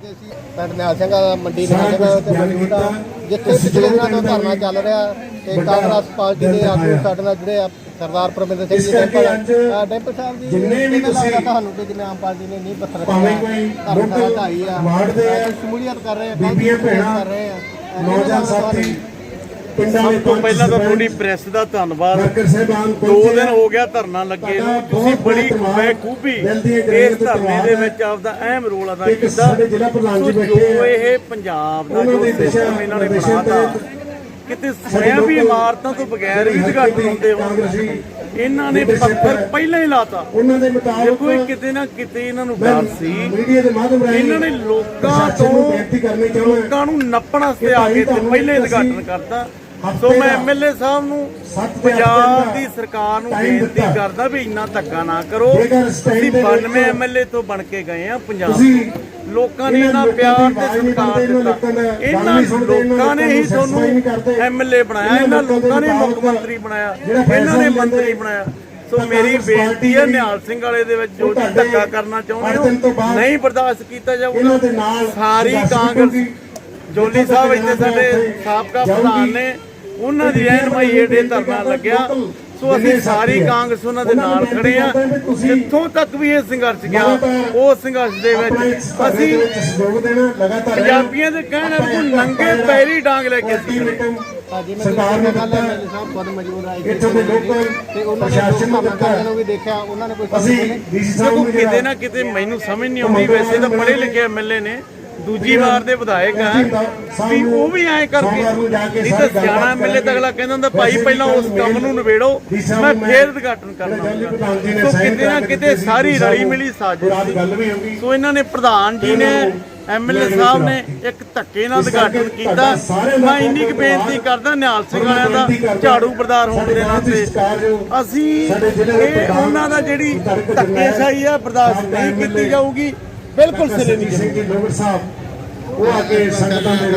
ਅਸੀਂ ਪਿੰਡ ਨਿਹਾਲ ਸਿੰਘ ਦਾ ਮੰਡੀ ਨਿਹਾਲ ਸਿੰਘ ਤੇ ਮੌਜੂਦ ਆ ਜਿੱਥੇ ਪਿਛਲੇ ਦਿਨਾਂ ਤੋਂ ਧਰਨਾ ਚੱਲ ਰਿਹਾ ਤੇ ਕਾਂਗਰਸ ਪਾਰਟੀ ਦੇ ਆਗੂ ਸਾਡੇ ਨਾਲ ਜਿਹੜੇ ਆ ਸਰਦਾਰ ਪਰਮਿੰਦਰ ਸਿੰਘ ਜੀ ਡੈਂਪਲ ਡੈਂਪਲ ਸਾਹਿਬ ਜੀ ਜਿੰਨੇ ਵੀ ਤੁਸੀਂ ਤੁਹਾਨੂੰ ਕਿ ਜਿਵੇਂ ਆਮ ਪਾਰਟੀ ਨੇ ਨਹੀਂ ਪੱਥਰ ਭਾਵੇਂ ਕੋਈ ਲੋਕਲ ਵਾਰਡ ਦੇ ਸ਼ਮੂਲੀਅਤ ਕਰ ਰਹੇ ਬੀਬੀਆਂ ਭੈਣਾਂ, ਕਰ ਰਹੇ ਆ। ਅ, ਨੌਜਵਾਨ ਸਾਥੀ ਦੇ ਸਭ ਤੋਂ ਪਹਿਲਾਂ ਤਾਂ ਤੁਹਾਡੀ ਪ੍ਰੈਸ ਦਾ ਧੰਨਵਾਦ ਦੋ ਦਿਨ। ਹੋ ਗਿਆ ਧਰਨਾ ਲੱਗੇ ਨੂੰ ਤੁਸੀਂ ਬੜੀ ਬਖੂਬੀ ਇਸ ਧਰਨੇ ਦੇ ਹੈ। ਵਿੱਚ ਆਪਦਾ ਅਹਿਮ ਰੋਲ ਅਦਾ ਕੀਤਾ ਜੀ। ਇਹ ਪੰਜਾਬ ਦਾ ਜੋ ਸਿਸਟਮ ਇਹਨਾਂ ਨੇ ਬਣਾਤਾ ਕਿਤੇ ਸੁਣਿਆ ਵੀ ਇਮਾਰਤਾਂ ਤੋਂ ਬਗੈਰ ਵੀ ਉਦਘਾਟਨ ਹੁੰਦੇ ਹੋ ਕਾਂਗਰਸੀ ਇਹਨਾਂ ਨੇ ਪੱਥਰ। ਪਹਿਲਾਂ ਹੀ ਲਾਤਾ ਉਹਨਾਂ ਦੇ ਮੁਤਾਬਕ ਕਿਤੇ ਨਾ ਕਿਤੇ ਇਹਨਾਂ ਨੂੰ ਡਰ ਸੀ ਮੀਡੀਆ ਦੇ ਮਾਧਿਅਮ ਰਾਹੀਂ ਇਹਨਾਂ ਨੇ ਲੋਕਾਂ ਤੋਂ ਬੇਨਤੀ ਕਰਨੀ ਚਾਹੁੰਦਾ ਲੋਕਾਂ ਨੂੰ ਨੱਪਣ ਵਾਸਤੇ ਆ ਕੇ ਪਹਿਲੇ ਉਦਘਾਟਨ ਕਰਤਾ ਸੋ ਮੈਂ ਐਮਐਲਏ ਸਾਹਿਬ ਨੂੰ ਪੰਜਾਬ ਦਾ ਸਰਕਾਰ ਨੂੰ ਬੇਨਤੀ। ਕਰਦਾ ਵੀ ਇੰਨਾ ਧੱਕਾ ਨਾ ਕਰੋ ਅਸੀਂ ਦੇ ਵਿੱਚ 92 ਐਮਐਲਏ ਤੋਂ ਬਣ ਕੇ ਗਏ ਆ ਪੰਜਾਬ। ਲੋਕਾਂ ਨੇ ਇਹਨਾਂ ਪਿਆਰ ਤੇ ਸਤਿਕਾਰ ਦਿੱਤਾ ਇਹਨਾਂ ਲੋਕਾਂ ਨੇ ਹੀ ਤੁਹਾਨੂੰ। ਐਮਐਲਏ ਬਣਾਇਆ ਇਹਨਾਂ ਲੋਕਾਂ ਨੇ ਮੁੱਖ ਮੰਤਰੀ ਬਣਾਇਆ ਇਹਨਾਂ ਨੇ ਮੰਤਰੀ ਬਣਾਇਆ ਸੋ ਮੇਰੀ ਬੇਨਤੀ ਹੈ ਨਿਹਾਲ ਸਿੰਘ ਵਾਲੇ ਦੇ ਵਿੱਚ ਜੋ ਧੱਕਾ ਕਰਨਾ ਚਾਹੁੰਦੇ ਹੋ ਨਹੀਂ ਬਰਦਾਸ਼ਤ ਕੀਤਾ ਇਹਨਾਂ ਜਾਊਗਾ ਦੇ ਨਾਲ ਸਾਰੀ ਕਾਂਗਰਸ। ਜੋਲੀ ਸਾਹਿਬ ਇੱਥੇ ਸਾਡੇ ਸਾਬਕਾ। ਪ੍ਰਧਾਨ ਨੇ ਉਹਨਾਂ ਦੀ ਰਹਿਨਮਾਈ ਹੇਠੇ ਧਰਨਾ ਲੱਗਿਆ ਸੋ ਅਸੀਂ ਸਾਰੀ ਕਾਂਗਰਸ ਉਹਨਾਂ ਦੇ ਨਾਲ ਖੜੇ ਆ। ਜਿੱਥੋਂ ਤੱਕ ਵੀ ਇਹ ਸੰਘਰਸ਼ ਗਿਆ ਉਹ ਸੰਘਰਸ਼ ਦੇ ਵਿੱਚ ਅਸੀਂ ਦੇ ਵਿੱਚ ਸਹਿਯੋਗ ਦੇਣਾ ਲਗਾਤਾਰ ਪੰਜਾਬੀਆਂ ਦੇ ਕਹਿਣ ਨੂੰ ਨੰਗੇ ਪੈਰੀ ਡਾਂਗ ਲੈ ਕੇ ਅਸੀਂ ਸਰਕਾਰ ਨੇ ਐਮਐਲਏ ਸਾਹਿਬ ਆ ਇੱਥੋਂ ਦੇ ਲੋਕਾਂ ਤੇ ਉਹਨਾਂ ਨੇ ਪ੍ਰਸ਼ਾਸਨ ਨੂੰ ਲੋਕਾਂ ਦਿੱਤਾ। ਨੂੰ ਵੀ ਦੇਖਿਆ ਉਹਨਾਂ ਨੇ ਕੋਈ ਅਸੀਂ ਡੀਸੀ ਸਾਹਿਬ ਦੇਖੋ ਨੂੰ ਕਿਤੇ ਨਾ ਕਿਤੇ ਮੈਨੂੰ ਸਮਝ ਨਹੀਂ ਆਉਂਦੀ ਵੈਸੇ ਤਾਂ ਪੜ੍ਹੇ ਲਿਖੇ ਐਮਐਲਏ ਨੇ। ਦੂਜੀ ਵਾਰ ਦੇ ਵਿਧਾਇਕ ਆ। ਵੀ ਉਹ ਵੀ ਐਂ ਕਰਕੇ ਨਹੀਂ ਤਾਂ ਸਿਆਣਾ ਐਮਐਲਏ ਤਾਂ ਅਗਲਾ ਕਹਿੰਦਾ ਹੁੰਦਾ ਭਾਈ ਪਹਿਲਾਂ ਉਸ ਕੰਮ ਨੂੰ ਨਿਬੇੜੋ ਮੈਂ ਫੇਰ ਉਦਘਾਟਨ ਕਰਨਾ ਸੋ ਕਿਤੇ ਨਾ ਕਿਤੇ ਸਾਰੀ ਰਲੀ ਮਿਲੀ ਸਾਜ਼ਿਸ਼ ਸੋ। ਇਹਨਾਂ ਨੇ ਪ੍ਰਧਾਨ ਜੀ ਨੇ ਐਮਐਲਏ ਸਾਹਿਬ ਨੇ ਇੱਕ ਧੱਕੇ ਨਾਲ ਉਦਘਾਟਨ ਕੀਤਾ। ਮੈਂ ਇੰਨੀ ਕੁ ਬੇਨਤੀ ਕਰਦਾ ਨਿਹਾਲ ਸਿੰਘ ਵਾਲਿਆਂ ਦਾ ਝਾੜੂ ਬਰਦਾਰ ਹੋਣ ਦੇ ਨਾਤੇ। ਅਸੀਂ ਇਹ ਉਹਨਾਂ ਦਾ ਜਿਹੜੀ ਧੱਕੇਸ਼ਾਹੀ ਆ ਬਰਦਾਸ਼ਤ ਨਹੀਂ ਕੀਤੀ ਜਾਊਗੀ। ਬਿਲਕੁਲ ਸਿਰੇ ਨਹੀਂ ਸਿੰਘ ਜੀ ਲੋਗੜ ਸਾਹਿਬ ਉਹ ਆ ਕੇ ਸੰਗਤਾਂ ਦੇ